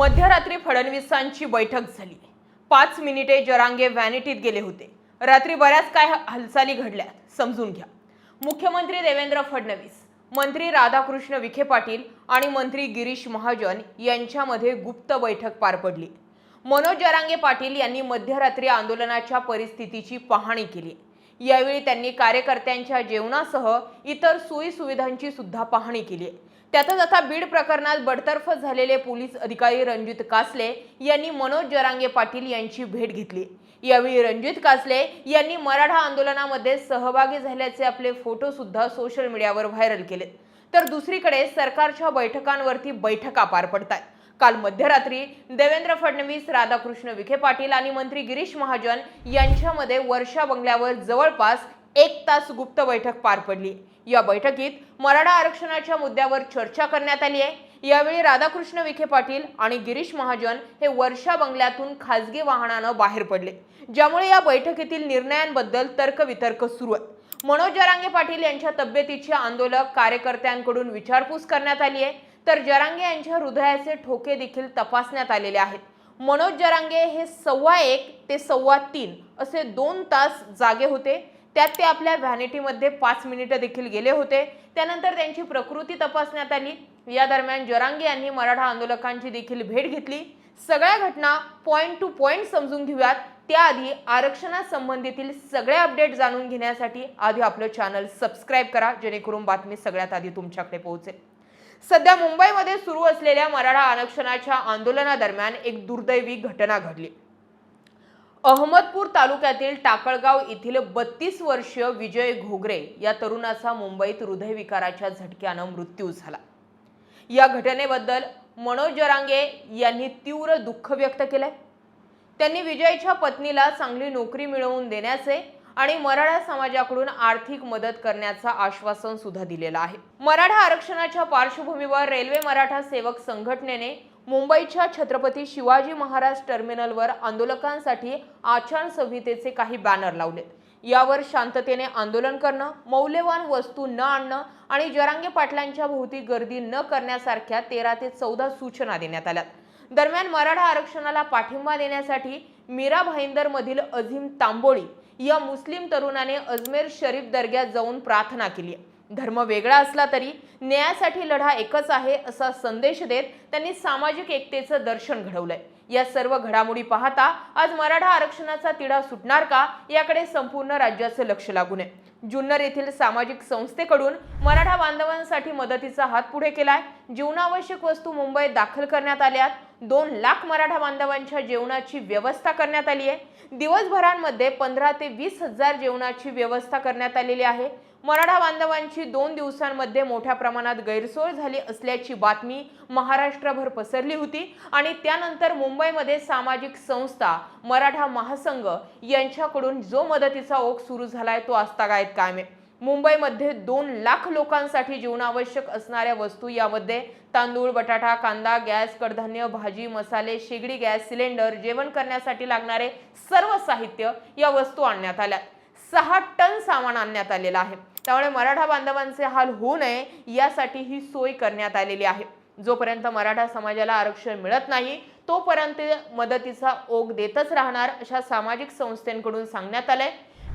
मध्यरात्री फडणवीसांची बैठक झाली. पाच मिनिटे जरांगे व्हॅनिटीत गेले होते. रात्री बऱ्याच काय हालचाली घडल्या समजून घ्या. मुख्यमंत्री देवेंद्र फडणवीस मंत्री राधाकृष्ण विखे पाटील आणि मंत्री गिरीश महाजन यांच्यामध्ये गुप्त बैठक पार पडली. मनोज जरांगे पाटील यांनी मध्यरात्री आंदोलनाच्या परिस्थितीची पाहणी केली. यावेळी त्यांनी कार्यकर्त्यांच्या जेवणासह इतर सोयी सुविधांची सुद्धा पाहणी केली. त्यातच आता बीड प्रकरणात बडतर्फ झालेले पोलीस अधिकारी रणजित कासले यांनी मनोज जरांगे पाटील यांची भेट घेतली. यावेळी रणजित कासले यांनी मराठा आंदोलनामध्ये सहभागी झाल्याचे आपले फोटो सुद्धा सोशल मीडियावर व्हायरल केले. तर दुसरीकडे सरकारच्या बैठकांवरती बैठका पार पडतात काल मध्यरात्री देवेंद्र फडणवीस राधाकृष्ण विखे पाटील आणि मंत्री गिरीश महाजन यांच्यामध्ये वर्षा बंगल्यावर जवळपास एक तास गुप्त बैठक पार पडली. या बैठकीत मराठा आरक्षणाच्या मुद्द्यावर चर्चा करण्यात आली आहे. यावेळी राधाकृष्ण विखे पाटील आणि गिरीश महाजन हे वर्षा बंगल्यातून खासगी वाहनानं बाहेर पडले. ज्यामुळे या बैठकीतील निर्णयांबद्दल तर्कवितर्क सुरू आहे. मनोज जरांगे पाटील यांच्या तब्येतीची आंदोलक कार्यकर्त्यांकडून विचारपूस करण्यात आली आहे. तर जरांगे यांच्या हृदयाचे ठोके देखील तपासण्यात आलेले आहेत. मनोज जरांगे हे सव्वा एक ते सव्वा तीन असे दोन तास जागे होते. त्यात ते आपल्या व्हॅनिटीमध्ये पाच मिनिटं देखील गेले होते. त्यानंतर त्यांची प्रकृती तपासण्यात आली. या दरम्यान जरांगे यांनी मराठा आंदोलकांची देखील भेट घेतली. सगळ्या घटना पॉईंट टू पॉईंट समजून घेऊयात. त्याआधी आरक्षणासंबंधीतील सगळे अपडेट जाणून घेण्यासाठी आधी आपलं चॅनल सबस्क्राईब करा जेणेकरून बातमी सगळ्यात आधी तुमच्याकडे पोहोचेल. सध्या मुंबईमध्ये सुरू असलेल्या मराठा आरक्षणाच्या आंदोलनादरम्यान एक दुर्दैवी घटना घडली. अहमदपूर तालुक्यातील टाकळगाव येथील बत्तीस वर्षीय विजय घोगरे या तरुणाचा मुंबईत हृदयविकाराच्या झटक्यानं मृत्यू झाला. या घटनेबद्दल मनोज जरांगे यांनी तीव्र दुःख व्यक्त केलंय. त्यांनी विजयच्या पत्नीला चांगली नोकरी मिळवून देण्याचे आणि मराठा समाजाकडून आर्थिक मदत करण्याचं आश्वासन सुद्धा दिलेलं आहे. मराठा आरक्षणाच्या पार्श्वभूमीवर रेल्वे मराठा सेवक संघटनेने मुंबईच्या छत्रपती शिवाजी महाराज टर्मिनलवर आंदोलकांसाठी आचारसंहितेचे काही बॅनर लावलेत. यावर शांततेने आंदोलन करणं मौल्यवान वस्तू न आणणं आणि जरांगे पाटलांच्या भोवती गर्दी न करण्यासारख्या तेरा ते चौदा सूचना देण्यात आल्या दरम्यान मराठा आरक्षणाला पाठिंबा देण्यासाठी मीरा भाईंदरमधील अझीम तांबोळी या मुस्लिम तरुणाने अजमेर शरीफ दर्ग्यात जाऊन प्रार्थना केली आहे. धर्म वेगळा असला तरी न्यायासाठी लढा एकच आहे असा संदेश देत त्यांनी सामाजिक एकतेचं दर्शन घडवलंय. या सर्व घडामोडी पाहता आज मराठा आरक्षणाचा तिढा सुटणार का याकडे संपूर्ण राज्याचं लक्ष लागून आहे. जुन्नर येथील सामाजिक संस्थेकडून मराठा बांधवांसाठी मदतीचा हात पुढे केलाय. जीवनावश्यक वस्तू मुंबईत दाखल करण्यात आल्यात. दोन लाख मराठा बांधवांच्या जेवणाची व्यवस्था करण्यात आली आहे. दिवसभरांमध्ये पंधरा ते वीस हजार जेवणाची व्यवस्था करण्यात आलेली आहे. मराठा बांधवांची दोन दिवसांमध्ये मोठ्या प्रमाणात गैरसोय झाली असल्याची बातमी महाराष्ट्रभर पसरली होती. आणि त्यानंतर मुंबईमध्ये सामाजिक संस्था मराठा महासंघ यांच्याकडून जो मदतीचा ओघ सुरू झालाय तो आजतागायत कायम आहे. मुंबईमध्ये दोन लाख लोकांसाठी जीवनावश्यक असणाऱ्या वस्तू यामध्ये तांदूळ बटाटा कांदा गॅस कडधान्य भाजी मसाले शेगडी गॅस सिलेंडर जेवण करण्यासाठी लागणारे सर्व साहित्य या वस्तू आणण्यात आल्या सहा टन सामान आणण्यात आलेलं आहे. त्यामुळे मराठा बांधवांचे हाल होऊ नये यासाठी ही सोय करण्यात आलेली आहे. जोपर्यंत मराठा समाजाला आरक्षण मिळत नाही तोपर्यंत मदतीचा ओघ देतच राहणार अशा सामाजिक संस्थेकडून सांगण्यात आलंय.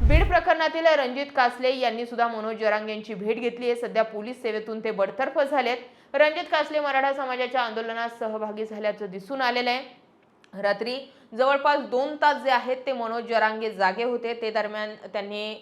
बीड प्रकरणातील रणजित कासले यांनी सुद्धा मनोज जरांग यांची भेट घेतली आहे. सध्या पोलीस सेवेतून ते बडतर्फ झालेत. रणजित कासले मराठा समाजाच्या आंदोलनात सहभागी झाल्याचं दिसून आलेलं आहे. रात्री जवळपास दोन तास जे आहेत ते मनोज जरांगे जागे होते. ते दरम्यान त्यांनी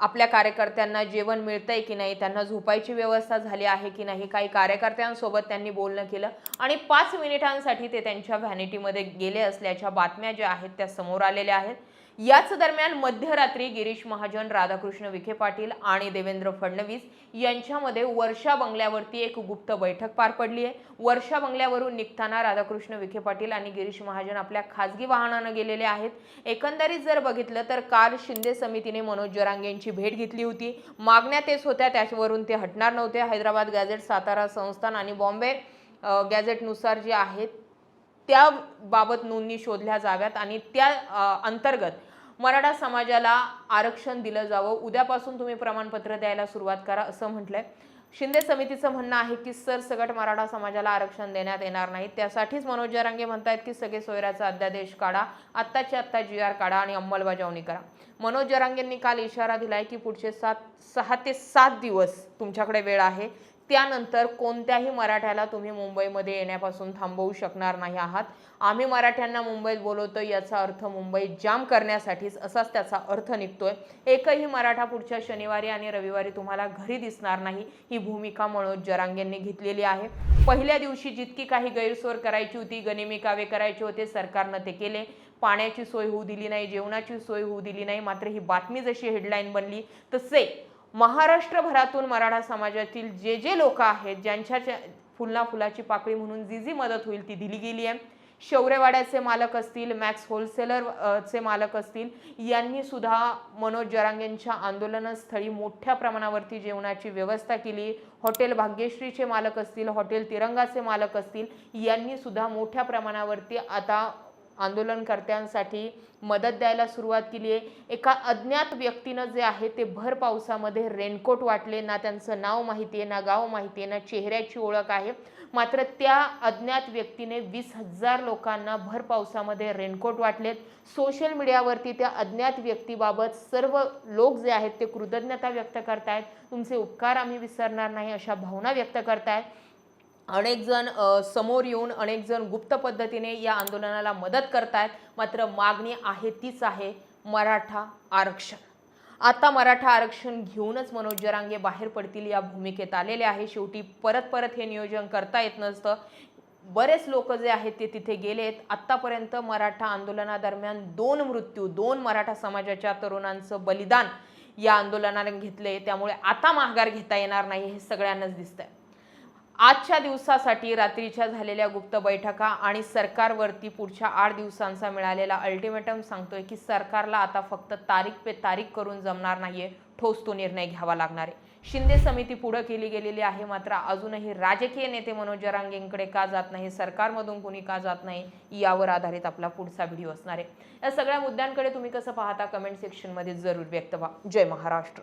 आपल्या कार्यकर्त्यांना जेवण मिळतंय की नाही त्यांना झोपायची व्यवस्था झाली आहे की नाही काही कार्यकर्त्यांसोबत त्यांनी बोलणं केलं आणि पाच मिनिटांसाठी ते त्यांच्या व्हॅनिटीमध्ये गेले असल्याच्या बातम्या ज्या आहेत त्या समोर आलेल्या आहेत. याच दरम्यान मध्यरात्री गिरीश महाजन राधाकृष्ण विखे पाटील आणि देवेंद्र फडणवीस यांच्यामध्ये वर्षा बंगल्यावरती एक गुप्त बैठक पार पडली आहे. वर्षा बंगल्यावरून निघताना राधाकृष्ण विखे पाटील आणि गिरीश महाजन आपल्या खासगी वाहनानं गेलेले आहेत. एकंदरीत जर बघितलं तर काल शिंदे समितीने मनोज जरांगे यांची भेट घेतली होती. मागण्या तेच होत्या त्याच्यावरून ते हटणार नव्हते. हैदराबाद गॅझेट सातारा संस्थान आणि बॉम्बे गॅझेटनुसार जे आहेत त्याबाबत नोंदणी शोधल्या जाव्यात आणि त्या अंतर्गत मराठा समाजाला आरक्षण दिलं जावं उद्यापासून तुम्ही प्रमाणपत्र द्यायला सुरुवात करा असं म्हटलंय. शिंदे समितीचं म्हणणं आहे की सरसगट मराठा समाजाला आरक्षण देण्यात येणार नाही. त्यासाठीच मनोज जरांगे म्हणतायत की सगळे सोयऱ्याचा अध्यादेश काढा आत्ताच्या आत्ता जी आर काढा आणि अंमलबजावणी करा. मनोज जरांगेंनी काल इशारा दिलाय की पुढचे सात सहा ते सात दिवस तुमच्याकडे वेळ आहे. त्यानंतर कोणत्याही मराठ्याला तुम्ही मुंबईमध्ये येण्यापासून थांबवू शकणार नाही आहात. आम्ही मराठ्यांना मुंबईत बोलवतो याचा अर्थ मुंबई जाम करण्यासाठीच असाच त्याचा अर्थ निघतोय. एकही मराठा पुढच्या शनिवारी आणि रविवारी तुम्हाला घरी दिसणार नाही ही भूमिका मनोज जरांगेंनी घेतलेली आहे. पहिल्या दिवशी जितकी काही गैरसोय करायची होती गनिमी कावे करायचे होते सरकारनं ते केले. पाण्याची सोय होऊ दिली नाही जेवणाची सोय होऊ दिली नाही मात्र ही बातमी जशी हेडलाईन बनली तसे महाराष्ट्रभरातून मराठा समाजातील जे जे लोक आहेत ज्यांच्या फुलना फुलाची पाकळी म्हणून जी जी मदत होईल ती दिली गेली आहे. शौर्यवाड्याचे मालक असतील मॅक्स होलसेलर चे मालक असतील यांनी सुद्धा मनोज जरांगेंच्या आंदोलनस्थळी मोठ्या प्रमाणावरती जेवणाची व्यवस्था केली. हॉटेल भाग्यश्रीचे मालक असतील हॉटेल तिरंगाचे मालक असतील यांनी सुद्धा मोठ्या प्रमाणावरती आता आंदोलनकर्त्यांसाठी मदत द्यायला सुरुवात केली आहे. एका अज्ञात व्यक्तीनं जे आहे ते भर पावसामध्ये रेनकोट वाटले. ना त्यांचं नाव माहिती आहे ना गाव माहिती आहे ना चेहऱ्याची ओळख आहे. मात्र त्या अज्ञात व्यक्तीने वीस हजार लोकांना भर पावसामध्ये रेनकोट वाटलेत सोशल मीडियावरती त्या अज्ञात व्यक्तीबाबत सर्व लोक जे आहेत ते कृतज्ञता व्यक्त करतायत. तुमचे उपकार आम्ही विसरणार नाही अशा भावना व्यक्त करतायत. अनेक जण समोर येऊन अनेक जण गुप्त पद्धतीने या आंदोलनाला मदत करतायत. मात्र मागणी आहे तीच आहे मराठा आरक्षण. आता मराठा आरक्षण घेऊनच मनोज जरांगे बाहेर पडतील या भूमिकेत आलेले आहे. शेवटी परत परत हे नियोजन करता येत नसतं. बरेच लोक जे आहेत ते तिथे गेलेत आत्तापर्यंत मराठा आंदोलनादरम्यान दोन मृत्यू दोन मराठा समाजाच्या तरुणांचं बलिदान या आंदोलनाने घेतले त्यामुळे आता माघार घेता येणार नाही हे सगळ्यांनाच दिसतंय. आजच्या दिवसासाठी रात्रीच्या झालेल्या गुप्त बैठका आणि सरकारवरती पुढच्या आठ दिवसांचा मिळालेला अल्टिमेटम सांगतोय की सरकारला आता फक्त तारीख पे तारीख करून जमणार नाहीये. ठोस तो निर्णय घ्यावा लागणार आहे. शिंदे समिती पुढे केली गेलेली आहे मात्र अजूनही राजकीय नेते मनोज जरांगेंकडे का जात नाही सरकारमधून कुणी का जात नाही यावर आधारित आपला पुढचा व्हिडिओ असणार आहे. या सगळ्या मुद्द्यांकडे तुम्ही कसं पाहता कमेंट सेक्शनमध्ये जरूर व्यक्त व्हा. जय महाराष्ट्र.